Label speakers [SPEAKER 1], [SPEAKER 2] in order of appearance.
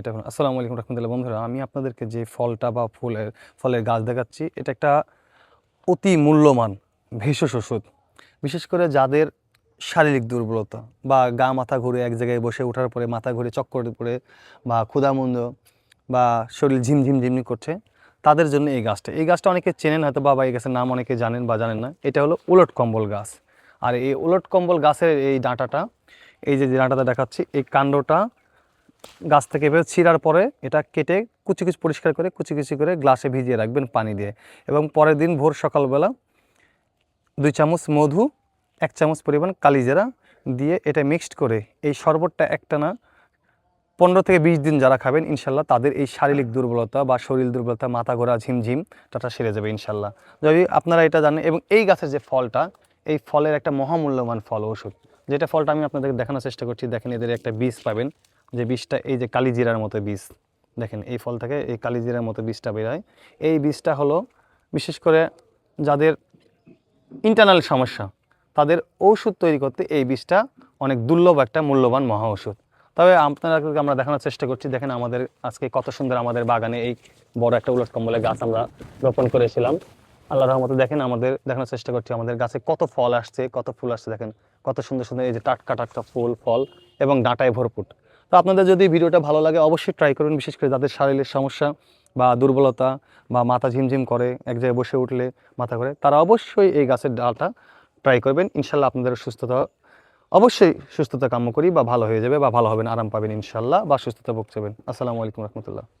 [SPEAKER 1] এটা আসসালামু আলাইকুম রহমতুল্লাহ বন্ধুরা, আমি আপনাদেরকে যে ফলটা বা ফুলের, ফলের গাছ দেখাচ্ছি, এটা একটা অতি মূল্যবান ভেষজ ওষুধ। বিশেষ করে যাদের শারীরিক দুর্বলতা বা গা মাথা ঘুরে এক জায়গায় বসে ওঠার পরে মাথা ঘুরে চক্কর পড়ে বা ক্ষুধামন্দ বা শরীর ঝিমঝিম ঝিমনি করছে, তাদের জন্য এই গাছটা। এই গাছটা অনেকে চেনেন হয়তো বা বা এই গাছের নাম অনেকে জানেন বা জানেন না, এটা হলো উলট কম্বল গাছ। আর এই উলট কম্বল গাছের এই ডাঁটাটা, এই যে ডাঁটাটা দেখাচ্ছি, এই কাণ্ডটা গাছ থেকে এভাবে ছিঁড়ার পরে এটা কেটে কুচি কুচি পরিষ্কার করে কুচি কুচি করে গ্লাসে ভিজিয়ে রাখবেন পানি দিয়ে। এবং পরের দিন ভোর সকালবেলা দুই চামচ মধু, এক চামচ পরিমাণ কালিজেরা দিয়ে এটা মিক্সড করে এই শরবতটা একটানা পনেরো থেকে বিশ দিন যারা খাবেন, ইনশাল্লাহ তাদের এই শারীরিক দুর্বলতা বা শরীর দুর্বলতা, মাথা ঘোরা, ঝিমঝিম, তাটা সেরে যাবে ইনশাল্লাহ। যদি আপনারা এটা জানেন, এবং এই গাছের যে ফলটা, এই ফলের একটা মহামূল্যবান ফল, ওষুধ। যেটা ফলটা আমি আপনাদেরকে দেখানোর চেষ্টা করছি, দেখেন এদের একটা বীজ পাবেন। যে বীজটা এই যে কালিজিরার মতো বীজ, দেখেন এই ফল থেকে এই কালিজিরার মতো বীজটা বেরোয়। এই বীজটা হলো, বিশেষ করে যাদের ইন্টারনাল সমস্যা, তাদের ঔষধ তৈরি করতে এই বীজটা অনেক দুর্লভ একটা মূল্যবান মহা ওষুধ তবে আপনাদেরকে আমরা দেখানোর চেষ্টা করছি, দেখেন আমাদের আজকে কত সুন্দর আমাদের বাগানে এই বড় একটা উলট কম্বলের গাছ আমরা রোপণ করেছিলাম। আল্লাহ রহমতে দেখেন আমাদের, দেখানোর চেষ্টা করছি আমাদের গাছে কত ফল আসছে, কত ফুল আসছে, দেখেন কত সুন্দর সুন্দর এই যে টাটকা টাটকা ফুল, ফল এবং ডাঁটায় ভরপুর। তো আপনাদের যদি ভিডিওটা ভালো লাগে, অবশ্যই ট্রাই করুন, বিশেষ করে যাদের শারীরিক সমস্যা বা দুর্বলতা বা মাথা ঝিমঝিম করে, এক জায়গায় বসে উঠলে মাথা করে তারা অবশ্যই এই গাছের ডালটা ট্রাই করবেন। ইনশাল্লাহ আপনাদের সুস্থতা, অবশ্যই সুস্থতা কাম্য করি বা ভালো হয়ে যাবে বা ভালো হবেন, আরাম পাবেন ইনশাল্লাহ বা সুস্থতা ভোগ যাবেন আসসালামু আলাইকুম রহমতুল্লাহ।